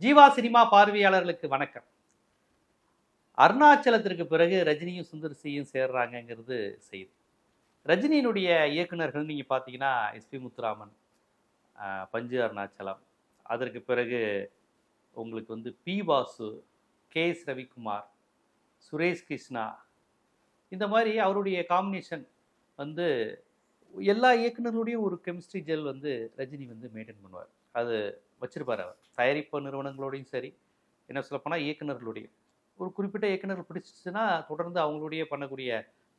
Jeeva cinema பார்வையாளர்களுக்கு வணக்கம். அருணாச்சலத்திற்கு பிறகு ரஜினியும் சுந்தர்சியும் சேர்றாங்கங்கிறது செய்தி. ரஜினியினுடைய இயக்குனர்கள் நீங்கள் பார்த்தீங்கன்னா எஸ்பி முத்துராமன் பஞ்சு அருணாச்சலம் அதற்கு பிறகு உங்களுக்கு வந்து P Vasu K S Ravikumar Suresh Krishna இந்த மாதிரி அவருடைய காம்பினேஷன் வந்து எல்லா இயக்குநர்களுடையும் ஒரு கெமிஸ்ட்ரி ஜெல் வந்து ரஜினி வந்து மெயின்டைன் பண்ணுவார். அது வச்சிருப்பார் அவர். தயாரிப்பு நிறுவனங்களோடையும் சரி என்ன சொல்லப்போனால் இயக்குநர்களுடையும். ஒரு குறிப்பிட்ட இயக்குனர் பிடிச்சிச்சுன்னா தொடர்ந்து அவங்களுடைய பண்ணக்கூடிய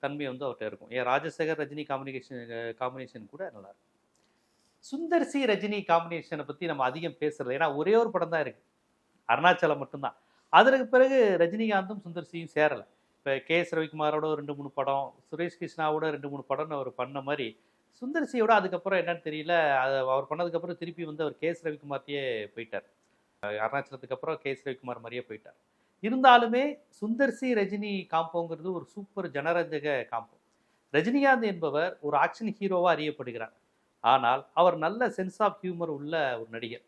தன்மை வந்து அவர்கிட்ட இருக்கும். ஏன் ராஜசேகர் ரஜினி காம்பினேஷன் காம்பினேஷன் கூட நல்லாயிருக்கும் சுந்தர் சி ரஜினி காம்பினேஷனை பற்றி நம்ம அதிகம் பேசுறது ஏன்னா ஒரே ஒரு படம் தான் இருக்குது அருணாச்சலம் மட்டும்தான். அதற்கு பிறகு ரஜினிகாந்தும் சுந்தர் சியும் சேரலை. இப்போ கே. எஸ். ரவிக்குமாரோட ரெண்டு மூணு படம் சுரேஷ் கிருஷ்ணாவோட ரெண்டு மூணு படம்னு அவர் பண்ண மாதிரி சுந்தர்சியோட அதுக்கப்புறம் என்னன்னு தெரியல அது அவர் பண்ணதுக்கப்புறம் திருப்பி வந்து அவர் கே. எஸ். ரவிக்குமார்த்தையே போயிட்டார். அருணாச்சலத்துக்கு அப்புறம் கே. எஸ். ரவிக்குமார் மாதிரியே போயிட்டார். இருந்தாலுமே சுந்தர் சி ரஜினி காம்போங்கிறது ஒரு சூப்பர் ஜனரஞ்சக காம்போ. ரஜினிகாந்த் என்பவர் ஒரு ஆக்ஷன் ஹீரோவாக அறியப்படுகிறார். ஆனால் அவர் நல்ல சென்ஸ் ஆஃப் ஹியூமர் உள்ள ஒரு நடிகர்.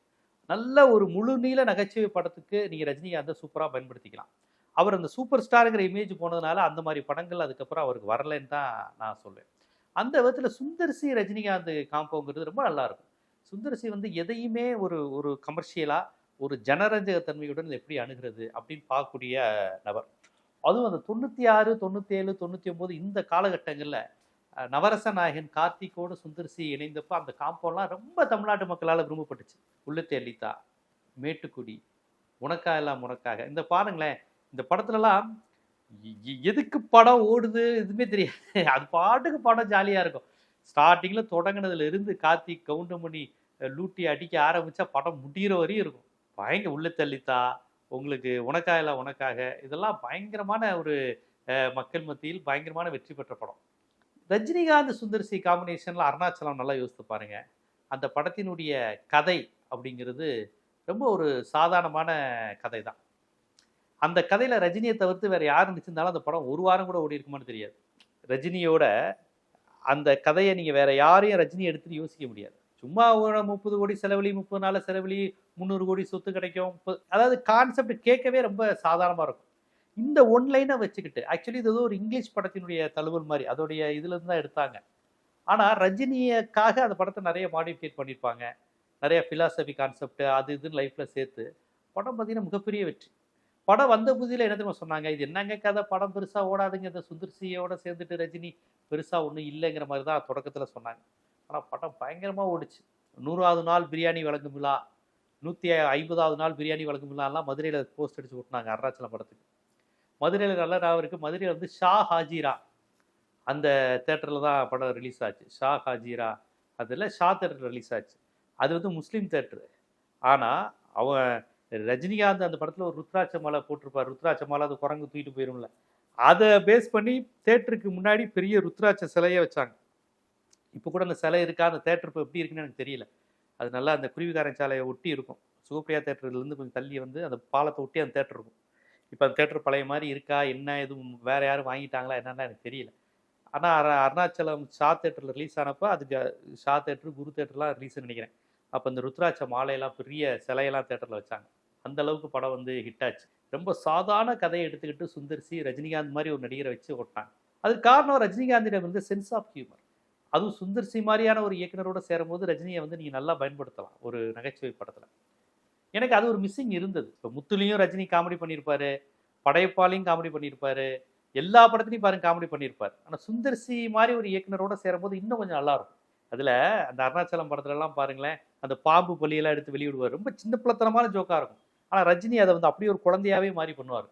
நல்ல ஒரு முழு நீள நகைச்சுவை படத்துக்கு நீங்கள் ரஜினிகாந்தை சூப்பராக பயன்படுத்திக்கலாம். அவர் அந்த சூப்பர் ஸ்டாருங்கிற இமேஜ் போனதுனால அந்த மாதிரி படங்கள் அதுக்கப்புறம் அவருக்கு வரலைன்னு தான் நான் சொல்வேன். அந்த விதத்தில் சுந்தர்சி ரஜினிகாந்த் காம்போங்கிறது ரொம்ப நல்லாயிருக்கும் சுந்தர்சி வந்து எதையுமே ஒரு ஒரு கமர்ஷியலாக ஒரு ஜனரஞ்சக தன்மையுடன் எப்படி அணுகிறது அப்படின்னு பார்க்கக்கூடிய நபர். அதுவும் அந்த தொண்ணூற்றி ஆறு தொண்ணூற்றி ஏழு தொண்ணூற்றி ஒம்பது இந்த காலகட்டங்களில் நவரச நாயகன் கார்த்திக்கோடு சுந்தர்சி இணைந்தப்போ அந்த காம்போலாம் ரொம்ப தமிழ்நாட்டு மக்களால் விரும்பப்பட்டுச்சு. உள்ளத்தை அளித்தா மேட்டுக்குடி உனக்கா எல்லாம் உனக்காக. இந்த பாருங்களேன் இந்த படத்துலலாம் எதுக்கு படம் ஓடுது எதுவுமே தெரியாது. அது பாட்டுக்கு படம் ஜாலியாக இருக்கும். ஸ்டார்டிங்கில் தொடங்கினதுல இருந்து கார்த்திக் கவுண்டமணி லூட்டி அடிக்க ஆரம்பித்தா படம் முடிகிற வரையும் இருக்கும். பயங்கர உள்ள தள்ளித்தா உங்களுக்கு உனக்கா இல்லை உனக்காக. இதெல்லாம் பயங்கரமான ஒரு மக்கள் மத்தியில் பயங்கரமான வெற்றி பெற்ற படம். ரஜினிகாந்த் சுந்தர்சி காம்பினேஷனில் அருணாச்சலம் நல்லா யோசித்து பாருங்க. அந்த படத்தினுடைய கதை அப்படிங்கிறது ரொம்ப ஒரு சாதாரணமான கதை தான் அந்த கதையில் ரஜினியை தவிர்த்து வேற யார் நடிச்சிருந்தாலும் அந்த படம் ஒரு வாரம் கூட ஓடி இருக்குமான்னு தெரியாது. ரஜினியோட அந்த கதையை நீங்கள் வேற யாரையும் ரஜினி எடுத்துட்டு யோசிக்க முடியாது. சும்மா ஒரு முப்பது கோடி செலவழி முப்பது நாள் செலவழி முந்நூறு கோடி சொத்து கிடைக்கும். அதாவது கான்செப்ட் கேட்கவே ரொம்ப சாதாரணமாக இருக்கும். இந்த ஒன் லைனை வச்சுக்கிட்டு ஆக்சுவலி இது ஏதோ ஒரு இங்கிலீஷ் படத்தினுடைய தழுவல் மாதிரி அதோடைய இதுலேருந்து தான் எடுத்தாங்க. ஆனால் ரஜினியக்காக அந்த படத்தை நிறைய மாடிஃபிகேட் பண்ணியிருப்பாங்க நிறைய ஃபிலாசபி கான்செப்ட் அது இதுன்னு லைஃப்பில் சேர்த்து. படம் பார்த்தீங்கன்னா மிகப்பெரிய வெற்றி. படம் வந்த புதியில் என்ன தெரியுமா சொன்னாங்க? இது என்னங்க கதை? படம் பெருசாக ஓடாதுங்க. இந்த சுந்தர்சியோட சேர்ந்துட்டு ரஜினி பெருசாக ஒன்றும் இல்லைங்கிற மாதிரி தான் தொடக்கத்தில் சொன்னாங்க. ஆனால் படம் பயங்கரமாக ஓடிச்சு. நூறாவது நாள் பிரியாணி வழங்கும் விழா நூற்றி ஐம்பதாவது நாள் பிரியாணி வழங்கும் விழாலாம் மதுரையில் போஸ்ட் அடிச்சு விட்டுனாங்க அருணாச்சலம் படத்துக்கு. மதுரையில் நல்ல ராவ் இருக்குது மதுரையில் வந்து ஷா ஹாஜிரா அந்த தேட்டரில் தான் படம் ரிலீஸ் ஆச்சு. ஷா ஹாஜிரா அதில் ஷா தேட்டர் ரிலீஸ் ஆச்சு. அது வந்து முஸ்லீம் தேட்டரு ஆனால் அவன் ரஜினிகாந்த் அந்த படத்தில் ஒரு ருத்ராட்ச மாலை போட்டிருப்பார். ருத்ராட்ச மாலை அது குரங்கு தூக்கிட்டு போயிரும்ல. அதை பேஸ் பண்ணி தேட்டருக்கு முன்னாடி பெரிய ருத்ராட்ச சிலையை வச்சாங்க. இப்போ கூட அந்த சிலை இருக்கா? அந்த தேட்டர் இப்போ எப்படி இருக்குன்னு எனக்கு தெரியல. அது நல்லா அந்த குருவிகாரன் சாலையை ஒட்டி இருக்கும். சுகப்பிரியா தேட்டர்லேருந்து கொஞ்சம் தள்ளி வந்து அந்த பாலத்தை ஒட்டி அந்த தேட்டர் இருக்கும். இப்போ அந்த தேட்டர் பழைய மாதிரி இருக்கா? என்ன? எதுவும் வேறு யாரும் வாங்கிட்டாங்களா? என்னன்னா எனக்கு தெரியல. ஆனால் அருணாச்சலம் ஷா தேட்டரில் ரிலீஸ் ஆனப்போ அதுக்கு ஷா தேட்டர் குரு தேட்டர்லாம் ரிலீஸ்னு நினைக்கிறேன். அப்போ இந்த ருத்ராட்ச மாலையெல்லாம் பெரிய சிலையெல்லாம் தேட்டரில் வச்சாங்க. அந்த அளவுக்கு படம் வந்து ஹிட் ஆச்சு. ரொம்ப சாதாரண கதையை எடுத்துக்கிட்டு சுந்தர்சி ரஜினிகாந்த் மாதிரி ஒரு நடிகரை வச்சு ஓட்டாங்க அதுக்கு காரணம் ரஜினிகாந்திடம் வந்து சென்ஸ் ஆஃப் ஹியூமர் அதுவும் சுந்தர் சி மாதிரியான ஒரு இயக்குனரோட சேரும்போது ரஜினியை வந்து நீங்கள் நல்லா பயன்படுத்தலாம் ஒரு நகைச்சுவை படத்தில். எனக்கு அது ஒரு மிஸ்ஸிங் இருந்தது. இப்போ முத்துலையும் ரஜினி காமெடி பண்ணியிருப்பாரு படையப்பாலையும் காமெடி பண்ணியிருப்பாரு எல்லா படத்துலையும் பாருங்க காமெடி பண்ணியிருப்பார். ஆனால் சுந்தர்சி மாதிரி ஒரு இயக்குனரோட சேரும்போது இன்னும் கொஞ்சம் நல்லாயிருக்கும் அதில் அந்த அருணாச்சலம் படத்துலலாம் பாருங்களேன் அந்த பாம்பு பள்ளியெல்லாம் எடுத்து வெளியிடுவார். ரொம்ப சின்ன பிள்ளத்தனமான ஜோக்காக இருக்கும். ஆனால் ரஜினி அதை வந்து அப்படியே ஒரு குழந்தையாவே மாறி பண்ணுவார்.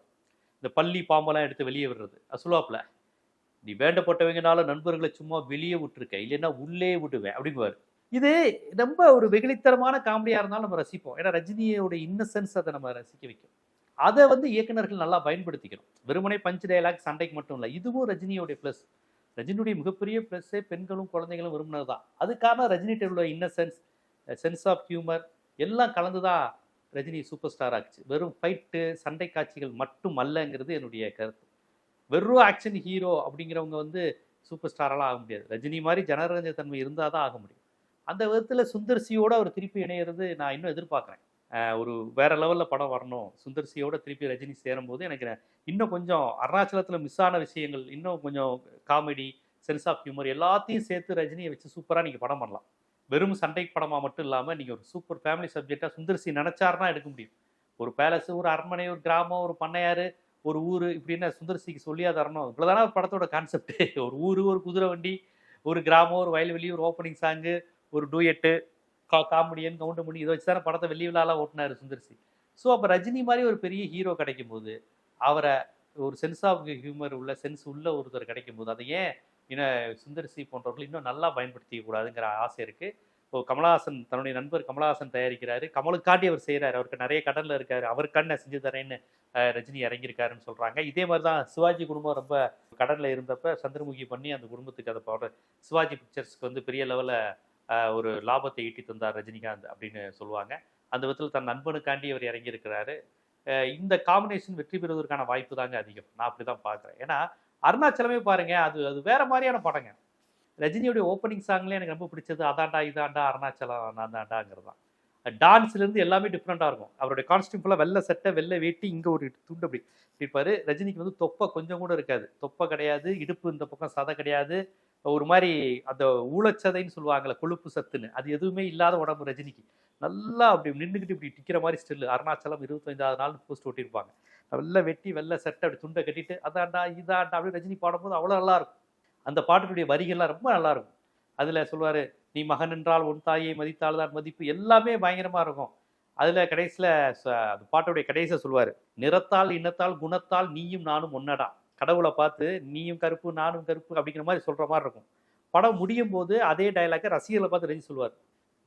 இந்த பள்ளி பாம்பெல்லாம் எடுத்து வெளியே விடுறது. அது சொல்லுவாப்புல நீ வேண்டப்பட்டவங்கனால நண்பர்களை சும்மா வெளியே விட்டுருக்க இல்லைன்னா உள்ளே விடுவேன் அப்படிங்குவார். இது ரொம்ப ஒரு வெகுளித்தரமான காமெடியாக இருந்தாலும் நம்ம ரசிப்போம். ஏன்னா ரஜினியோட இன்னசென்ஸ் அதை நம்ம ரசிக்க வைக்கும். அதை வந்து இயக்குனர்கள் நல்லா பயன்படுத்திக்கணும். வெறுமனே பஞ்ச் டயலாக் சண்டைக்கு மட்டும் இல்லை இதுவும் ரஜினியோடைய ப்ளஸ் ரஜினியுடைய மிகப்பெரிய ப்ளஸ்ஸே பெண்களும் குழந்தைகளும் விரும்பினது தான் அதுக்கான ரஜினிகிட்ட உள்ள இன்னசென்ஸ் சென்ஸ் ஆஃப் ஹியூமர் எல்லாம் கலந்து தான் ரஜினி சூப்பர் ஸ்டார் ஆச்சு. வெறும் ஃபைட்டு சண்டை காட்சிகள் மட்டும் அல்லங்கிறது என்னுடைய கருத்து. வெறும் ஆக்ஷன் ஹீரோ அப்படிங்கிறவங்க வந்து சூப்பர் ஸ்டாரெல்லாம் ஆக முடியாது. ரஜினி மாதிரி ஜனரஞ்ச தன்மை இருந்தால் தான் ஆக முடியும். அந்த விதத்தில் சுந்தர்சியோட அவர் திருப்பி இணையிறது நான் இன்னும் எதிர்பார்க்குறேன். ஒரு வேற லெவலில் படம் வரணும். சுந்தர்சியோட திருப்பி ரஜினி சேரும்போது எனக்கு இன்னும் கொஞ்சம் அருணாச்சலத்தில் மிஸ் ஆன விஷயங்கள் இன்னும் கொஞ்சம் காமெடி சென்ஸ் ஆஃப் ஹியூமர் எல்லாத்தையும் சேர்த்து ரஜினியை வச்சு சூப்பராக நீங்கள் படம் பண்ணலாம். வெறும் சண்டை படமாக மட்டும் இல்லாமல் நீங்கள் ஒரு சூப்பர் ஃபேமிலி சப்ஜெக்டாக சுந்தர்சி நினச்சாருன்னா எடுக்க முடியும். ஒரு பேலஸ் ஒரு அரண்மனை ஒரு கிராமம் ஒரு பண்ணையார் ஒரு ஊர் இப்படின்னு சுந்தர்சிக்கு சொல்லியா தரணும். இவ்வளோதானே ஒரு படத்தோட கான்செப்ட் ஒரு ஊர் ஒரு குதிரை வண்டி ஒரு கிராமம் ஒரு வயல்வெளி ஒரு ஓப்பனிங் சாங்கு ஒரு டூயட்டு கா காமெடியன் கவுண்டமணி இதை வச்சு தானே படத்தை வெள்ளி விழாலாம் ஓட்டினார் சுந்தர்சி. ஸோ அப்போ ரஜினி மாதிரி ஒரு பெரிய ஹீரோ கிடைக்கும் போது அவரை ஒரு சென்ஸ் ஆஃப் ஹியூமர் உள்ள சென்ஸ் உள்ள ஒருத்தர் கிடைக்கும் போது அதை ஏன் இன்னும் சுந்தர்சி போன்றவர்கள் இன்னும் நல்லா பயன்படுத்திக்க கூடாதுங்கிற ஆசை இருக்குது இப்போ கமலஹாசன் தன்னுடைய நண்பர் கமலஹாசன் தயாரிக்கிறாரு. கமலுக்காண்டி அவர் செய்கிறாரு அவருக்கு நிறைய கடனில் இருக்காரு. அவருக்காண்டி கண்ணை செஞ்சு தரேன்னு ரஜினி இறங்கியிருக்காருன்னு சொல்கிறாங்க இதே மாதிரி தான் சிவாஜி குடும்பம் ரொம்ப கடனில் இருந்தப்ப சந்திரமுகி பண்ணி அந்த குடும்பத்துக்கு அதை போடுற சிவாஜி பிக்சர்ஸ்க்கு வந்து பெரிய லெவலில் ஒரு லாபத்தை ஈட்டி தந்தார் ரஜினிகாந்த் அப்படின்னு சொல்லுவாங்க. அந்த விதத்தில் தன் நண்பனுக்காண்டி அவர் இறங்கியிருக்கிறாரு. இந்த காம்பினேஷன் வெற்றி பெறுவதற்கான வாய்ப்பு தாங்க அதிகம். நான் அப்படி தான் பார்க்குறேன். ஏன்னா அருணாச்சலமே பாருங்க அது அது வேற மாதிரியான படங்க. ரஜினியோடைய ஓப்பனிங் சாங்லேயே எனக்கு ரொம்ப பிடிச்சது அதாண்டா இதாண்டா அருணாச்சலம் அந்தாண்டாங்கிறது தான் டான்ஸ்லேருந்து எல்லாமே டிஃப்ரெண்ட்டாக இருக்கும். அவருடைய கான்ஸ்டியூம் ஃபுல்லாக வெள்ளை சட்டை வெள்ளை வேட்டி இங்கே ஒரு துண்டு அப்படி. இருப்பார் ரஜினிக்கு வந்து தொப்பை கொஞ்சம் கூட இருக்காது. தொப்பை கிடையாது இடுப்பு இந்த பக்கம் சதை கிடையாது. ஒரு மாதிரி அந்த ஊழச்சதைன்னு சொல்லுவாங்களே கொழுப்பு சத்துன்னு. அது எதுவுமே இல்லாத உடம்பு ரஜினிக்கு. நல்லா அப்படி நின்றுக்கிட்டு இப்படி டிக்கிற மாதிரி ஸ்டில் அருணாச்சலம் இருபத்தைந்தாவது நாள் போஸ்ட் ஓட்டியிருப்பாங்க வெள்ளை வெட்டி வெள்ளை சட்டை அப்படி துண்டை கட்டிட்டு அதாண்டா இதாண்டா அப்படி ரஜினி பாடும்போது அவ்வளோ நல்லா இருக்கும் அந்த பாட்டுடைய வரிகள்லாம் ரொம்ப நல்லாயிருக்கும். அதில் சொல்லுவார் நீ மகன் என்றால் உன் தாயை மதித்தால் தான் மதிப்பு எல்லாமே பயங்கரமாக இருக்கும். அதில் கடைசியில் அந்த பாட்டுடைய கடைசியில் சொல்லுவார் நிறத்தால் இனத்தால் குணத்தால் நீயும் நானும் ஒன்னடா. கடவுளை பார்த்து நீயும் கருப்பு நானும் கருப்பு அப்படிங்கிற மாதிரி சொல்கிற மாதிரி இருக்கும். படம் முடியும் போது அதே டைலாக்கை ரசிகர்களை பார்த்து ரஜினி சொல்லுவார்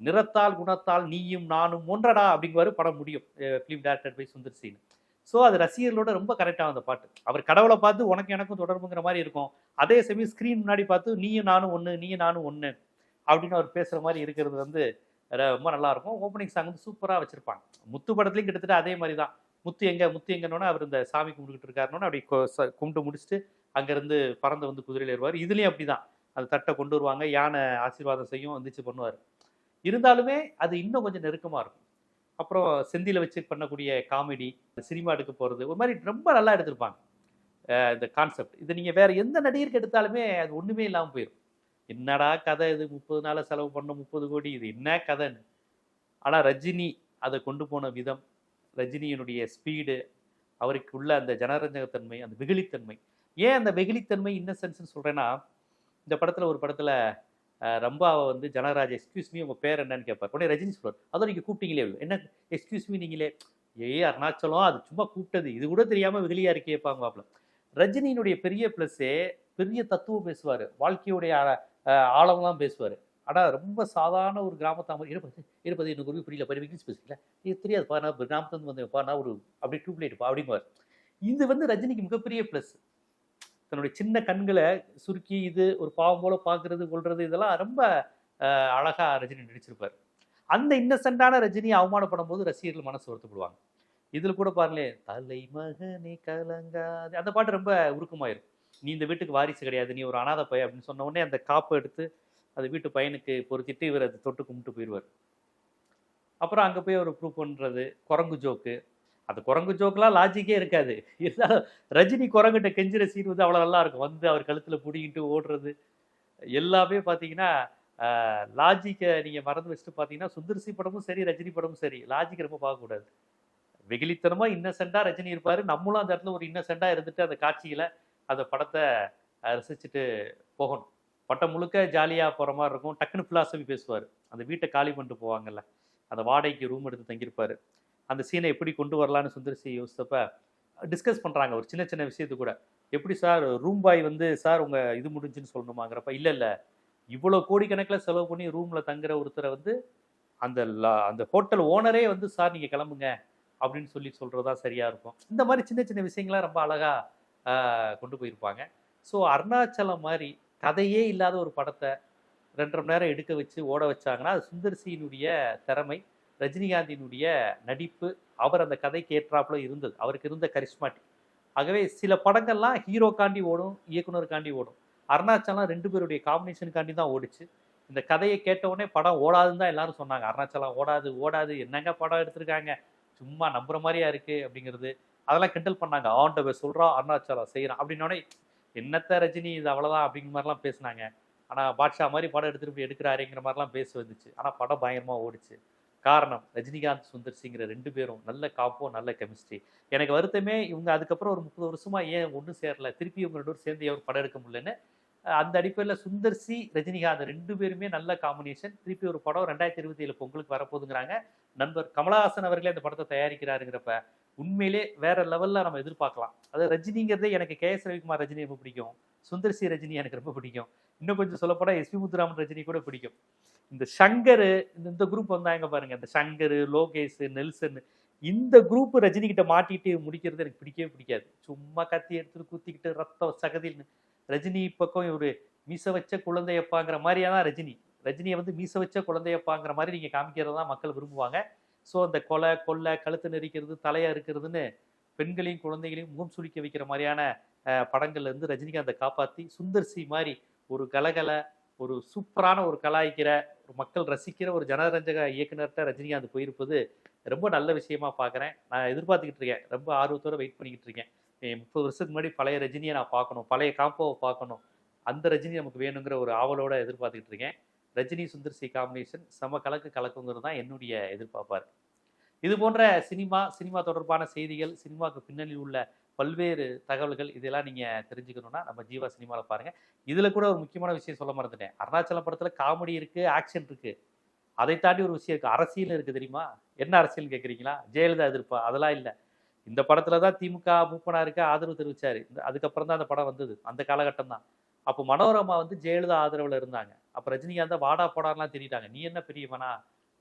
நிறத்தால் குணத்தால் நீயும் நானும் ஒன்றடா அப்படிங்குவாரு படம் முடியும். Film director by Sundar C. So அது ரசிகர்களோட ரொம்ப கரெக்டாக அந்த பாட்டு. அவர் கடவுளை பார்த்து உனக்கு எனக்கும் தொடர்புங்கிற மாதிரி இருக்கும். அதே சமயம் ஸ்க்ரீன் முன்னாடி பார்த்து நீயும் நானும் ஒன்று நீயும் நானும் ஒன்று அப்படின்னு அவர் பேசுகிற மாதிரி இருக்கிறது வந்து ரொம்ப நல்லா இருக்கும். ஓப்பனிங் சாங் வந்து சூப்பராக வச்சிருப்பாங்க. முத்து படத்துலையும் கிட்டத்தட்ட அதே மாதிரி தான். முத்து எங்கே முத்து எங்கன்னொன்னே அவர் இந்த சாமி கும்பிட்டுக்கிட்டு இருக்காருன்னோன்னு அப்படி ச- கும்பிட்டு முடிச்சுட்டு அங்கேருந்து பறந்து வந்து குதிரையில் ஏறுவார். இதுலேயும் அப்படி தான் அந்த தட்டை கொண்டு வருவாங்க யானை ஆசீர்வாதம் செய்யும் வந்துச்சு பண்ணுவார். இருந்தாலுமே அது இன்னும் கொஞ்சம் நெருக்கமாக இருக்கும். அப்புறம் செந்தியில் வச்சு பண்ணக்கூடிய காமெடி சினிமா எடுக்க போகிறது ஒரு மாதிரி ரொம்ப நல்லா எடுத்திருப்பாங்க. இந்த கான்செப்ட் இது நீங்கள் வேறு எந்த நடிகருக்கு எடுத்தாலுமே அது ஒன்றுமே இல்லாமல் போயிடும் என்னடா கதை இது முப்பது நாளில் செலவு பண்ண முப்பது கோடி இது என்ன கதைன்னு. ஆனால் ரஜினி அதை கொண்டு போன விதம் ரஜினியினுடைய ஸ்பீடு அவருக்கு உள்ள அந்த ஜனரஞ்சகத்தன்மை அந்த வெகுளித்தன்மை. ஏன் அந்த வெகுளித்தன்மை இன்னசென்ஸ்னு சொல்கிறேன்னா இந்த படத்தில் ஒரு படத்தில் ரம்பாவை வந்து ஜனராஜ் எக்ஸ்கியூஸ் மீ உங்கள் பேர் என்னன்னு கேட்பார் உடனே ரஜினி சொல்வார் அதோ நீங்கள் கூப்பிட்டீங்களே. என்ன? எக்ஸ்கியூஸ் மீ நீங்களே. ஏ அருணாச்சலம் அது சும்மா கூப்பிட்டது. இது கூட தெரியாமல் வெகுளியா இருக்கே பாப்பாப்ல ரஜினியினுடைய பெரிய ப்ளஸ்ஸே பெரிய தத்துவம் பேசுவார். வாழ்க்கையுடைய ஆழம்லாம் பேசுவார். ஆனால் ரொம்ப சாதாரண ஒரு கிராமத்தாம இருப்பது இருப்பது எனக்கு ஒரு புரியல. பரி இங்கிலீஷ் பேசுகிறேன் இது தெரியாதுப்பா நான் கிராமத்துலேருந்து வந்தேன்ப்பா நான் ஒரு அப்படி டியூப்லைட்ப்பா அப்படிங்குவார். இது வந்து ரஜினிக்கு மிகப்பெரிய ப்ளஸ் தன்னுடைய சின்ன கண்களை சுருக்கி இது ஒரு பாவம் போல பார்க்கறது கொள்றது இதெல்லாம் ரொம்ப அழகா ரஜினி நடிச்சிருப்பார். அந்த இன்னசென்ட்டான ரஜினியை அவமானப்படும் போது ரசிகர்கள் மனசு வருத்தப்படுவாங்க. இதில் கூட பாருங்களேன் தலை மகனே கலங்காது. அந்த பாட்டு ரொம்ப உருக்கமாயிரும். நீ இந்த வீட்டுக்கு வாரிசு கிடையாது நீ ஒரு அனாத பையன் அப்படின்னு சொன்ன உடனே அந்த காப்பை எடுத்து அது வீட்டு பையனுக்கு பொருத்திட்டு இவர் அதை தொட்டு கும்பிட்டு போயிடுவார். அப்புறம் அங்கே போய் அவர் ப்ரூவ் பண்ணுறது குரங்கு ஜோக்கு அந்த குரங்கு ஜோக்கெலாம் லாஜிக்கே இருக்காது. இருந்தாலும் ரஜினி குரங்கிட்ட கெஞ்சிற சீன் வந்து அவ்வளோ நல்லா இருக்கும். வந்து அவர் கழுத்தில் பிடிக்கிட்டு ஓடுறது. எல்லாமே பார்த்தீங்கன்னா லாஜிக்கை நீங்கள் மறந்து வச்சுட்டு பார்த்தீங்கன்னா சுந்தர்சி படமும் சரி ரஜினி படமும் சரி. லாஜிக் ரொம்ப பார்க்கக்கூடாது. வெகுளித்தனமாக இன்னசெண்டாக ரஜினி இருப்பார். நம்மளும் அந்த இடத்துல ஒரு இன்னசெண்டாக இருந்துட்டு அந்த காட்சியில் அந்த படத்தை ரசிச்சுட்டு போகணும். பட்டம் முழுக்க ஜாலியாக போகிற மாதிரி இருக்கும். டக்குன்னு ஃபிலாசபி பேசுவார். அந்த வீட்டை காலி பண்ணிட்டு போவாங்கல்ல. அந்த வாடகைக்கு ரூம் எடுத்து தங்கியிருப்பார். அந்த சீனை எப்படி கொண்டு வரலான்னு சுந்தரசி யோசித்தப்ப டிஸ்கஸ் பண்ணுறாங்க ஒரு சின்ன சின்ன விஷயத்து கூட. எப்படி சார் ரூம் பாய் வந்து சார் உங்கள் இது முடிஞ்சுன்னு சொல்லணுமாங்கிறப்ப இல்லை இல்லை. இவ்வளோ கோடிக்கணக்கில் செலவு பண்ணி ரூமில் தங்குற ஒருத்தரை வந்து அந்த லா- அந்த ஹோட்டல் ஓனரே வந்து சார் நீங்கள் கிளம்புங்க. அப்படின்னு சொல்லி சொல்கிறதா சரியாக இருக்கும். இந்த மாதிரி சின்ன சின்ன விஷயங்கள்லாம் ரொம்ப அழகாக கொண்டு போயிருப்பாங்க. ஸோ அருணாச்சலம் மாதிரி கதையே இல்லாத ஒரு படத்தை ரெண்டரை மணி நேரம் எடுக்க வச்சு ஓட வச்சாங்கன்னா அது சுந்தர்சியினுடைய திறமை. ரஜினிகாந்தினுடைய நடிப்பு அவர் அந்த கதைக்கு ஏற்றாப்புல இருந்தது. அவருக்கு இருந்த கரிஸ்மாட்டிக் ஆகவே சில படங்கள்லாம் ஹீரோக்காண்டி ஓடும் இயக்குனருக்காண்டி ஓடும். அருணாச்சலம் ரெண்டு பேருடைய காம்பினேஷனுக்காண்டி தான் ஓடிச்சு. இந்த கதையை கேட்டவுடனே படம் ஓடாதுன்னு தான் எல்லாரும் சொன்னாங்க. அருணாச்சலம் ஓடாது ஓடாது என்னங்க படம் எடுத்திருக்காங்க? சும்மா நம்புற மாதிரியா இருக்கு அப்படிங்கிறது. அதெல்லாம் கிண்டல் பண்ணாங்க. ஆண்டவ சொல்கிறான் அருணாச்சலம் செய்கிறான் அப்படின்னோடனே என்னத்த ரஜினி இது அவ்வளோதான் அப்படிங்கிற மாதிரிலாம் பேசுனாங்க. ஆனால் பாட்ஷா மாதிரி படம் எடுத்துகிட்டு போய் எடுக்கிறாருங்கிற மாதிரிலாம் பேச வந்துச்சு. ஆனால் படம் பயங்கரமாக ஓடிச்சு. காரணம் ரஜினிகாந்த் சுந்தர் சிங்கிற ரெண்டு பேரும். நல்ல காப்போ நல்ல கெமிஸ்ட்ரி எனக்கு வருத்தமே இவங்க அதுக்கப்புறம் ஒரு முப்பது வருஷமா ஏன் ஒன்றும் சேரல? திருப்பி இவங்க ரெண்டு பேரும் சேர்ந்து ஒரு படம் எடுக்க முடியலன்னு அந்த அடிப்படையில் சுந்தர் சி ரஜினிகாந்த் ரெண்டு பேருமே நல்ல காம்பினேஷன் திருப்பி ஒரு படம் ரெண்டாயிரத்தி இருபத்தி ஏழு பொங்கலுக்கு வரப்போகுதுங்கிறாங்க. நண்பர் கமலஹாசன் அவர்களே அந்த படத்தை தயாரிக்கிறாருங்கிறப்ப உண்மையிலே வேற லெவல்ல நம்ம எதிர்பார்க்கலாம். அது ரஜினிங்கிறதே எனக்கு கே எஸ் ரவிக்குமார் ரஜினி ரொம்ப பிடிக்கும். சுந்தர் சி ரஜினி எனக்கு ரொம்ப பிடிக்கும். இன்னும் கொஞ்சம் சொல்லப்போனா எஸ்பி முத்துராமன் ரஜினி கூட பிடிக்கும். இந்த சங்கர் இந்த இந்த குரூப் வந்தாங்க பாருங்க. இந்த சங்கர் லோகேஷ் நெல்சன் இந்த குரூப் ரஜினி கிட்ட மாட்டிட்டு முடிக்கிறது எனக்கு பிடிக்கவே பிடிக்காது. சும்மா கத்தி எடுத்துட்டு குத்திக்கிட்டு ரத்தம் சகதின்னு ரஜினி பக்கம் ஒரு மீச வச்ச குழந்தையப்பாங்கிற மாதிரியா தான் ரஜினி. ரஜினியை வந்து மீச வச்ச குழந்தையப்பாங்கிற மாதிரி நீங்க காமிக்கிறது தான் மக்கள் விரும்புவாங்க. ஸோ அந்த கொலை கொள்ளை கழுத்து நெரிக்கிறது தலையா இருக்கிறதுன்னு பெண்களையும் குழந்தைகளையும் முகம் சுளிக்க வைக்கிற மாதிரியான படங்கள்லேருந்து படங்கள்ல இருந்து ரஜினிகாந்தை காப்பாத்தி சுந்தர் சி மாதிரி ஒரு கலகல ஒரு சூப்பரான ஒரு கலாய்க்கிற ஒரு மக்கள் ரசிக்கிற ஒரு ஜனரஞ்சக இயக்குனர்கிட்ட ரஜினிகாந்த் போயிருப்பது ரொம்ப நல்ல விஷயமா பார்க்குறேன் நான் எதிர்பார்த்துக்கிட்டு இருக்கேன். ரொம்ப ஆர்வத்தோட வெயிட் பண்ணிக்கிட்டு இருக்கேன். முப்பது வருஷத்துக்கு முன்னாடி பழைய ரஜினியை நான் பார்க்கணும் பழைய காம்போவை பார்க்கணும் அந்த ரஜினி நமக்கு வேணுங்கிற ஒரு ஆவலோட எதிர்பார்த்துக்கிட்டு இருக்கேன். ரஜினி சுந்தர் சி காம்பினேஷன் செம கலக்கு கலக்குங்கிறது தான் என்னுடைய எதிர்பார்ப்பாக இது போன்ற சினிமா சினிமா தொடர்பான செய்திகள் சினிமாவுக்கு பின்னணியில் உள்ள பல்வேறு தகவல்கள் இதெல்லாம் நீங்கள் தெரிஞ்சுக்கணும்னா நம்ம ஜீவா சினிமாவில் பாருங்கள் இதில் கூட ஒரு முக்கியமான விஷயம் சொல்ல மறந்துட்டேன். அருணாச்சலம் படத்தில் காமெடி இருக்குது ஆக்ஷன் இருக்குது அதை தாண்டி ஒரு விஷயம் இருக்கு. அரசியல் இருக்குது தெரியுமா? என்ன அரசியல் கேட்குறீங்களா ஜெயலலிதா எதிர்ப்பா? அதெல்லாம் இல்லை. இந்த படத்தில் தான் திமுக மூப்பனாருக்கு ஆதரவு தெரிவித்தார் இந்த அதுக்கப்புறம் தான் அந்த படம் வந்தது. அந்த காலகட்டம் தான் அப்போ மனோரமா வந்து ஜெயலலிதா ஆதரவில் இருந்தாங்க. அப்போ ரஜினிகாந்த் வாடா போடாலாம் திட்டாங்க நீ என்ன பெரியவனா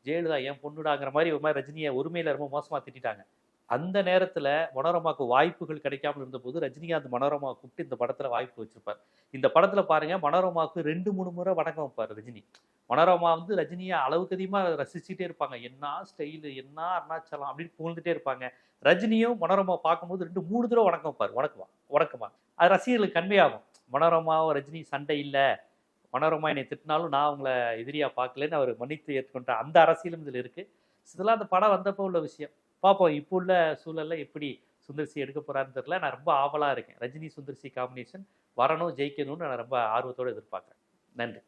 ஜெயலலிதா ஏன் பொண்ணுடாங்கிற மாதிரி ஒரு மாதிரி ரஜினியை உரிமையில் ரொம்ப மோசமாக திட்டாங்க அந்த நேரத்தில் மனோரமாவுக்கு வாய்ப்புகள் கிடைக்காமல் இருந்தபோது ரஜினிகாந்த் மனோரமா கூப்பிட்டு இந்த படத்தில் வாய்ப்பு வச்சுருப்பார். இந்த படத்தில் பாருங்கள் மனோரமாவுக்கு ரெண்டு மூணு முறை வணக்கம் வைப்பார் ரஜினி. மனோரமா வந்து ரஜினியை அளவுக்கு அதிகமாக ரசிச்சுட்டே இருப்பாங்க. என்ன ஸ்டைலு என்ன அருணாச்சலம் அப்படின்னு புகழ்ந்துட்டே இருப்பாங்க. ரஜினியும் மனோரமா பார்க்கும்போது ரெண்டு மூணு தடவை வணக்கம் வைப்பார். வணக்கமா வணக்கமா. அது ரசிகர்களுக்கு கன்மையாகும். மனோரமாவும் ரஜினி சண்டை இல்லை. மனோரமா என்னை திட்டினாலும் நான் அவங்கள எதிரியா பார்க்கலன்னு அவர் மன்னித்து ஏற்றுக்கொண்ட அந்த அரசியலும் இதில் இருக்கு. இதெல்லாம் அந்த படம் வந்தப்போ உள்ள விஷயம். பார்ப்போம் இப்போ உள்ள சூழல்ல எப்படி சுந்தர்சி எடுக்க போகிறான்னு தெரியல. நான் ரொம்ப ஆவலா இருக்கேன். ரஜினி சுந்தர்சி காம்பினேஷன் வரணும் ஜெயிக்கணும்னு நான் ரொம்ப ஆர்வத்தோட எதிர்பார்க்குறேன். நன்றி.